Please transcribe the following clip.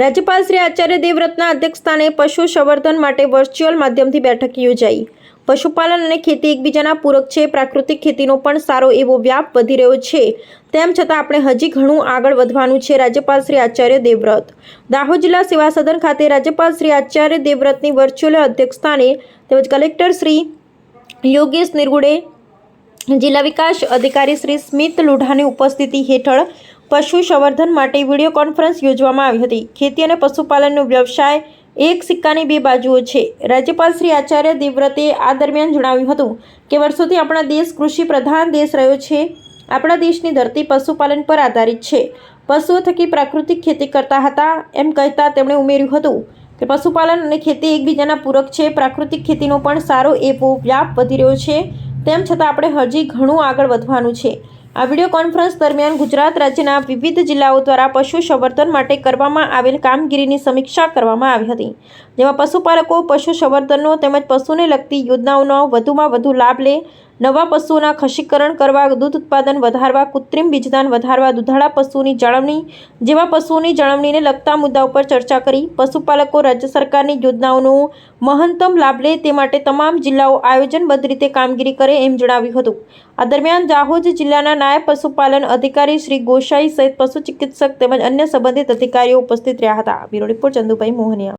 રાજ્યપાલ શ્રી આચાર્ય દેવવ્રતના અધ્યક્ષસ્થાને પશુ સંવર્ધન માટે વર્ચ્યુઅલ માધ્યમથી બેઠક યોજાઈ. પશુપાલન અને ખેતી એકબીજાના પૂરક છે, પ્રાકૃતિક ખેતીનો પણ સારો એવો વ્યાપ વધી રહ્યો છે. તેમ છતાં આપણે હજી ઘણું આગળ વધવાનું છે, રાજ્યપાલ શ્રી આચાર્ય દેવવ્રત. દાહોદ જિલ્લા સેવા સદન ખાતે રાજ્યપાલ શ્રી આચાર્ય દેવવ્રતની વર્ચ્યુઅલ અધ્યક્ષસ્થાને તેમજ કલેક્ટર શ્રી યોગેશ નિર્ગુડે જિલ્લા વિકાસ અધિકારી શ્રી સ્મિત લુઢાની ઉપસ્થિતિ હેઠળ પશુ સંવર્ધન માટે વીડિયો કોન્ફરન્સ યોજવામાં આવી હતી. ખેતી અને પશુપાલનનો વ્યવસાય એક સિક્કાની બે બાજુઓ છે. રાજ્યપાલ શ્રી આચાર્ય દેવવ્રતે આ દરમિયાન જણાવ્યું હતું કે વર્ષોથી આપણા દેશ કૃષિ પ્રધાન દેશ રહ્યો છે. આપણા દેશની ધરતી પશુપાલન પર આધારિત છે. પશુઓ થકી પ્રાકૃતિક ખેતી કરતા હતા એમ કહેતા તેમણે ઉમેર્યું હતું કે પશુપાલન અને ખેતી એકબીજાના પૂરક છે. પ્રાકૃતિક ખેતીનો પણ સારો એવો વ્યાપ વધી રહ્યો છે. તેમ છતાં આપણે હજી ઘણું આગળ વધવાનું છે. આ વીડિયો કોન્ફરન્સ દરમિયાન ગુજરાત રાજ્યના વિવિધ જિલ્લાઓ દ્વારા પશુ સંવર્ધન માટે કરવામાં આવેલ કામગીરીની સમીક્ષા કરવામાં આવી હતી. જેમાં પશુપાલકો, પશુ સંવર્ધનનો તેમજ પશુને લગતી યોજનાઓનો વધુમાં વધુ લાભ લે નવા પશુઓના ખસીકરણ કરવા, દૂધ ઉત્પાદન વધારવા, કૃત્રિમ બીજદાન વધારવા, દુધાળા પશુઓની જાળવણી જેવા પશુઓની જાળવણીને લગતા મુદ્દા ઉપર ચર્ચા કરી. પશુપાલકો રાજ્ય સરકારની યોજનાઓનો મહત્તમ લાભ લે તે માટે તમામ જિલ્લાઓ આયોજનબદ્ધ રીતે કામગીરી કરે એમ જણાવ્યું હતું. આ દરમિયાન દાહોદ જિલ્લાના નાયબ પશુપાલન અધિકારી શ્રી ગોસાઈ સહિત પશુ ચિકિત્સક તેમજ અન્ય સંબંધિત અધિકારીઓ ઉપસ્થિત રહ્યા હતા. Bureau report Chandubhai Mohaniya.